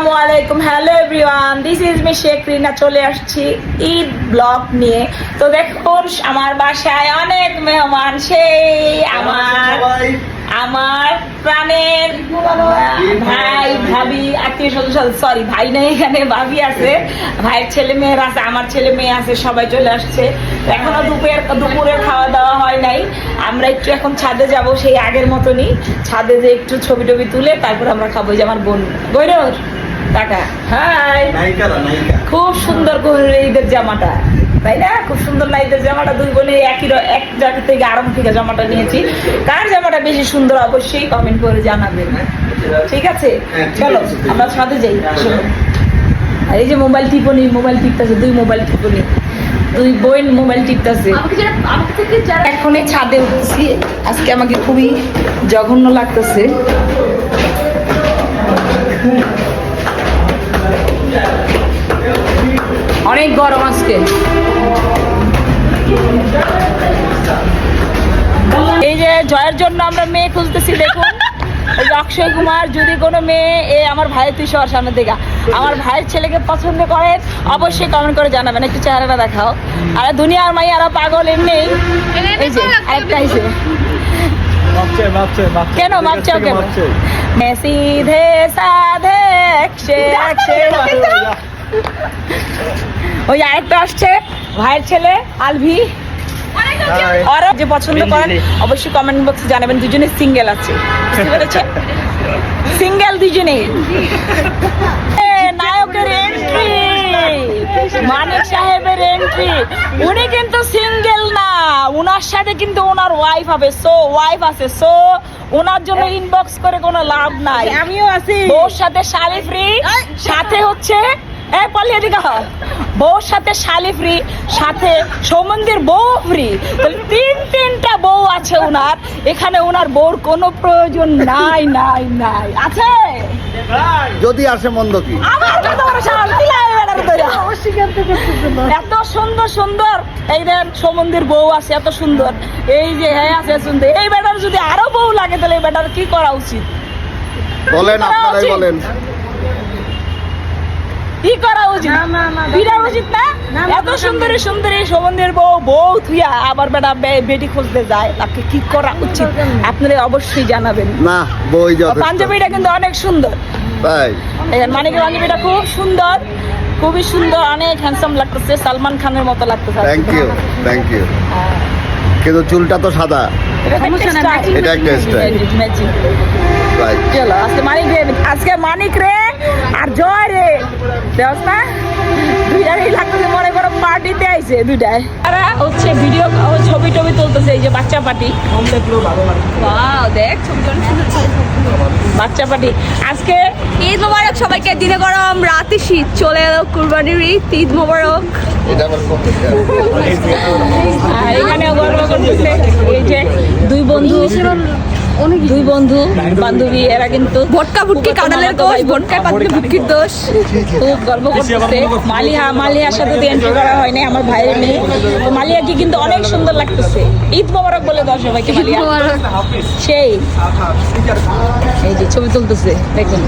আসসালামু আলাইকুম। Hello everyone this is me Sheikh Rina চলে আসছি ঈদ ব্লগ নিয়ে। তো দেখুন, আমার বাসায় অনেক মেহমান, সেই আমার আমার প্রাণের ভাই, ভাবি, আত্মীয় স্বজন, সরি ভাই নেই এখানে, ভাবি আছে, ভাইয়ের ছেলে মেয়ের আছে, আমার ছেলে মেয়ে আছে, সবাই চলে আসছে। এখনও দুপুরের দুপুরে খাওয়া দাওয়া হয় নাই। আমরা একটু এখন ছাদে যাব, সেই আগের মতনই। ছাদে যে একটু ছবি টবি তুলে তারপর আমরা খাব যে আমার বোন। গৈরর? টাকা। হাই। খুব সুন্দর করে ঈদের জামাটা। তাই না? খুব সুন্দর না ঈদের জামাটা। দুই বোনে একই এক জায়গা থেকে আরাম থেকে জামাটা নিয়েছি। কার জামাটা বেশি সুন্দর অবশ্যই কমেন্ট করে জানাবেন। ঠিক আছে? হ্যাঁ, চলো আমরা ছাদে যাই। আর এই যে মোবাইল টিপনি মোবাইল টিপতেছে দুই মোবাইল টিপনি। দুই বোন মোবাইল টিপতেছে। এখন এই ছাদে উঠছি। আজকে আমাকে খুবই জঘন্য লাগতেছে। অনেক গরম আজকে। এই যে জয়ের জন্য আমরা মেয়ে খুঁজতেছি দেখুন। অক্ষয় কুমার যদি কোনো মেয়ে এ আমার ভাইয়ের তুই তুষার সামনে দেখা আমার ভাইয়ের ছেলেকে পছন্দ করে অবশ্যই কমেন্ট করে জানাবেন একটু চেহারাটা দেখাও। আর দুনিয়ার মাই আরও পাগল এমনি। কেন মাপছে মেসি ধে সাধে। একশে একশে ওই আরেকটা আসছে ভাইয়ের ছেলে আলভি। আর যে পছন্দ করেন অবশ্যই কমেন্ট বক্সে জানাবেন দুজনে সিঙ্গেল আছে। বুঝতে পেরেছে সিঙ্গেল দুজনে। নায়কের এন্ট্রি মানিক সাহেবের এন্ট্রি উনি কিন্তু সিঙ্গেল না উনার সাথে কিন্তু ওনার ওয়াইফ হবে সো ওয়াইফ আছে সো ওনার জন্য ইনবক্স করে কোনো লাভ নাই। আমিও আছি। বউর সাথে শালি ফ্রি সাথে হচ্ছে এ পলি এদিকে বউর সাথে শালি ফ্রি সাথে সৌমন্দির বউ ফ্রি তিন তিনটা বউ আছে ওনার এখানে ওনার বউর কোনো প্রয়োজন নাই নাই নাই। আছে? যদি আসে মন্দ কি? আমার বড় সাহস এত সুন্দর সুন্দর। এই দেন সমন্দির বউ আছে এত সুন্দর। এই যে হ্যাঁ আছে সুন্দর। এই বেটার যদি আরও বউ লাগে তাহলে এই বেটার কি করা উচিত? বলেন আপনারাই বলেন। কি করা উচিত? না, না, না, বিরা উচিত না? এত সুন্দরী সুন্দরী সমন্দির বউ বউ থুয়া আবার বেটা বেটি খুঁজতে যায়। তাকে কি করা উচিত? আপনারা অবশ্যই জানাবেন। না বই পাঞ্জাবিটা কিন্তু অনেক সুন্দর। তাই মানিকের পাঞ্জাবিটা খুব সুন্দর খুবই সুন্দর অনেক হ্যান্ডসাম লাগতেছে সালমান খানের মতো লাগতেছে। থ্যাংক ইউ থ্যাংক ইউ কিন্তু চুলটা তো সাদা। এটা একটা স্টাইল আজকে মানিক রে আজকে মানিক রে আর জয় রে। দেখ দুইটারই লাগতেছে মনে করো পার্টিতে আইছে দুইটাই। তারা হচ্ছে ভিডিও ছবি টবি তুলতেছে এই যে বাচ্চা পার্টি। দেখ বাচ্চা পার্টি। আজকে ঈদ মোবারক সবাইকে দিনে গরম রাতে শীত। চলে এলো কুরবানির ঈদ ঈদ মোবারক। এখানে গর্ব করতেছে এই যে দুই বন্ধু। দুই বন্ধু বান্ধবী এরা কিন্তু ভটকা ভুটকি কাঁদালের দোষ ভটকায় পাতলে ভুটকির দোষ। খুব গর্ব করতেছে। মালিহা মালিহার সাথে তো এন্ট্রি করা হয়নি আমার ভাইয়ের মেয়ে। তো মালিহাকে কিন্তু অনেক সুন্দর লাগতেছে। ঈদ মোবারক বলে দাও সবাইকে মালিহা। সেই। এই যে ছবি তুলতেছে দেখুন।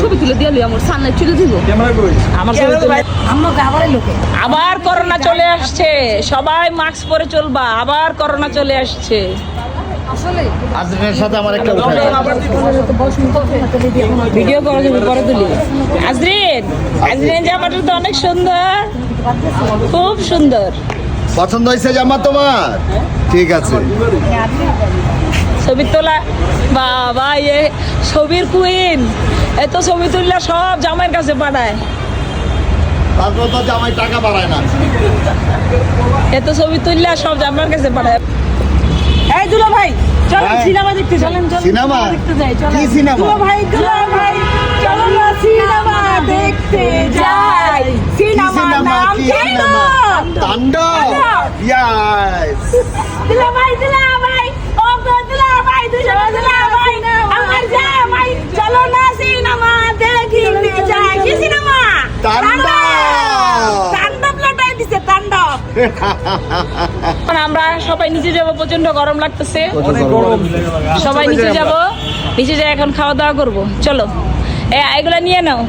ছবি তুলে দিয়ে আমার সামনে তুলে দিব। আমার ছবি তুলে আবার করোনা চলে আসছে। সবাই মাস্ক পরে চলবা আবার করোনা চলে আসছে। আজরের সাথে আমার একটা উঠে ভিডিও করে দেবো পরে তুলি আজরিন আজরিন জামাটা তো অনেক সুন্দর। খুব সুন্দর। পছন্দ হয়েছে জামা তোমার? ঠিক আছে। ছবি তোলা বাবা এ ছবির কুইন এত ছবি তুললে সব জামাইয়ের কাছে পাঠায়। তারপর তো জামাই টাকা বাড়ায় না। এত ছবি তুললে সব জামাইয়ের কাছে পাঠায়। এই দুলা ভাই চলেন হ্যাঁ। সিনেমা দেখতে চলেন চলেন সিনেমা? দেখতে যাই চলেন। কি সিনেমা? দুলা ভাই দুলা ভাই চলো না সিনেমা দেখতে যাই। সিনেমা নাম কি সিনেমা? তাণ্ডব। ইয়াস দুলা ভাই দুলা ভাই ও গো দুলা ভাই দুলা দুলা ভাই আমার জামাই চলো না সিনেমা দেখিতে যাই কি সিনেমা তাণ্ডব। তাণ্ডব লটাই দিছে তাণ্ডব এখন আমরা সবাই নিচে যাব প্রচণ্ড গরম লাগতেছে। সবাই নিচে যাব নিচে যাই এখন খাওয়া দাওয়া করব। চলো। এগুলা নিয়ে নাও।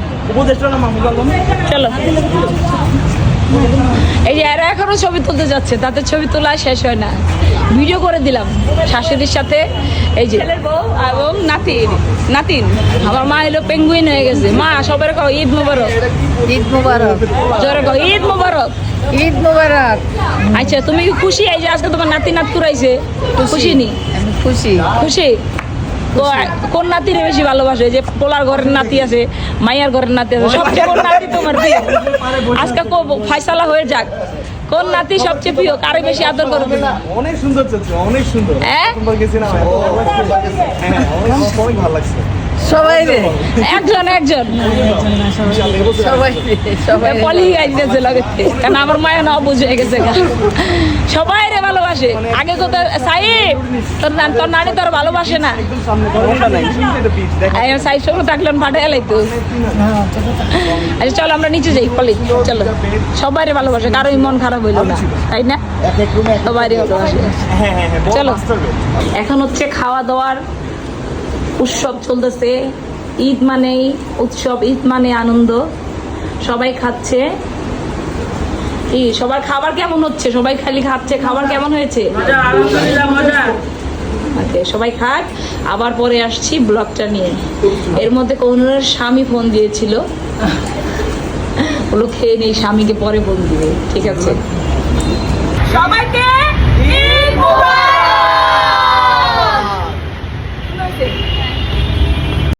চলো। এখনও ছবি তুলতে যাচ্ছে তাদের ছবি তোলা শেষ হয় না। ভিডিও করে দিলাম শাশুড়ির সাথে এই যে বউ এবং নাতিন নাতিন। আমার মা এলো পেঙ্গুইন হয়ে গেছে। মা সবার কও ঈদ মুবারক। ঈদ মুবারক। জোরে কও ঈদ মুবারক। ঈদ মুবারক। আচ্ছা তুমি কি খুশি? এই যে আজকে তোমার নাতি নাত কুরাইছে খুশি। নি? আমি খুশি। খুশি? কোন নাতিরে বেশি ভালোবাসে? যে পোলার ঘরের নাতি আছে মাইয়ার ঘরের নাতি আছে সবচেয়ে কোন নাতি তোমার আজকে কো ফাইসালা হয়ে যাক। কোন নাতি সবচেয়ে প্রিয়? কারে বেশি আদর করো অনেক সুন্দর চলছে অনেক সুন্দর। হ্যাঁ? হ্যাঁ অনেক ভালো লাগছে। সবাই রে। একজন একজন। সবাই সবাই পলি গাইতেছে লাগতে কারণ আমার মায়ের না বুঝে গেছে। সবাই রে ভালোবাসে। আগে তো তোর সাইব তোর না- তোর নানি তোর ভালোবাসে না। আর সঙ্গে থাকলেন ফাটে লাইতো আচ্ছা চলো আমরা নিচে যাই পলি। চলো। সবাই রে ভালোবাসে কারোই মন খারাপ হইল না। তাই না? সবাই রে ভালোবাসে। হ্যাঁ হ্যাঁ হ্যাঁ। চলো। এখন হচ্ছে খাওয়া দাওয়ার উৎসব চলতেছে। ঈদ মানেই উৎসব ঈদ মানে আনন্দ। সবাই খাচ্ছে। কি সবার খাবার কেমন হচ্ছে? সবাই খালি খাচ্ছে খাবার কেমন হয়েছে? সবাই খাক। আবার পরে আসছি ব্লগটা নিয়ে। এর মধ্যে কৌনুরের স্বামী ফোন দিয়েছিল। ওগুলো খেয়ে নেই স্বামীকে পরে ফোন দিবে। ঠিক আছে। সবাইকে